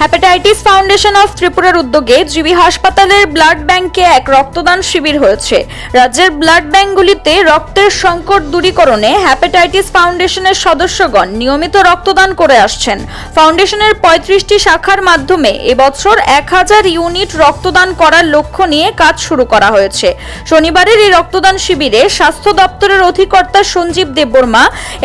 Hepatitis foundation of ত্রিপুরার উদ্যোগে GB হাসপাতালের ব্লাড ব্যাংকে এক রক্তদান শিবির হয়েছে। রাজ্যের ব্লাড ব্যাংকগুলিতে রক্তের সংকট দূরীকরণে হ্যাপাটাইটিস ফাউন্ডেশনের সদস্যগণ নিয়মিত রক্তদান করে আসছেন। ফাউন্ডেশনের পঁয়ত্রিশটি শাখার মাধ্যমে এবছর এক হাজার ইউনিট রক্তদান করার লক্ষ্য নিয়ে কাজ শুরু করা হয়েছে। শনিবারের এই রক্তদান শিবিরে স্বাস্থ্য দপ্তরের অধিকর্তা সঞ্জীব দেববর্মা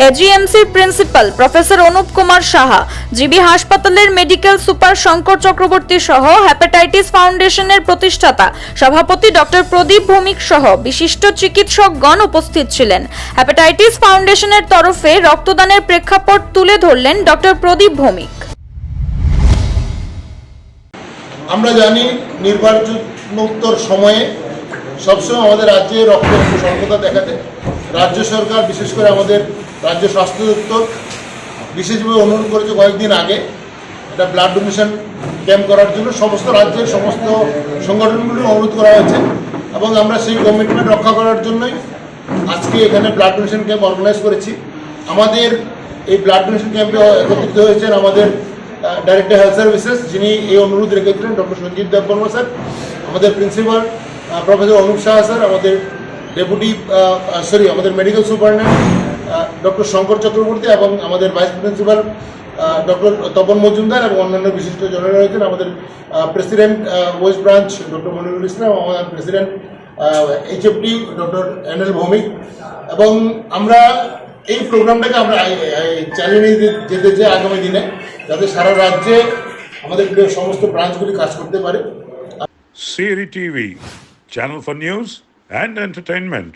এজিএমসির principal professor Anup Kumar Saha, GB হাসপাতালের মেডিকেল সুপার শঙ্কর চক্রবর্তী সহ হ্যাপাটাইটিস ফাউন্ডেশনের প্রতিষ্ঠাতা সভাপতি ডক্টর প্রদীপ ভৌমিক সহ বিশিষ্ট চিকিৎসকগণ উপস্থিত ছিলেন। হ্যাপাটাইটিস ফাউন্ডেশনের তরফে রক্তদানের প্রেক্ষাপট তুলে ধরলেন ডক্টর প্রদীপ ভৌমিক। আমরা জানি নির্বাচনোত্তর সময়ে সবসময় আমাদের রাজ্যে রক্ত স্বল্পতা দেখা দেয় রাজ্য সরকার বিশেষ করে আমাদের রাজ্য স্বাস্থ্য দপ্তর বিশেষভাবে অনুরোধ করেছে কয়েকদিন আগে একটা ব্লাড ডোনেশন ক্যাম্প করার জন্য সমস্ত রাজ্যের সমস্ত সংগঠনগুলো অনুরোধ করা হয়েছে এবং আমরা সেই কমিটমেন্ট রক্ষা করার জন্যই আজকে এখানে ব্লাড ডোনেশন ক্যাম্প অর্গানাইজ করেছি। আমাদের এই ব্লাড ডোনেশন ক্যাম্পে একত্রিত হয়েছেন আমাদের ডাইরেক্টর হেলথ সার্ভিসেস যিনি এই অনুরোধ রেখেছিলেন ডক্টর সঞ্জীব দেববর্মা স্যার, আমাদের principal professor Anup Shah sir, আমাদের ডেপুটি সরি আমাদের medical superintendent doctor Shankar Chakraborty এবং আমাদের vice principal doctor Tapan Majumdar এবং অন্যান্য বিশিষ্ট জনেরা রয়েছেন। আমাদের president west branch doctor Monirul Islam, আমাদের president HFT doctor N L Bhowmik. এবং আমরা এই প্রোগ্রামটাকে আমরা নিয়ে যেতে চাই আগামী দিনে, যাতে সারা রাজ্যে আমাদের সমস্ত ব্রাঞ্চগুলি কাজ করতে পারে। Siri TV, channel for news and entertainment.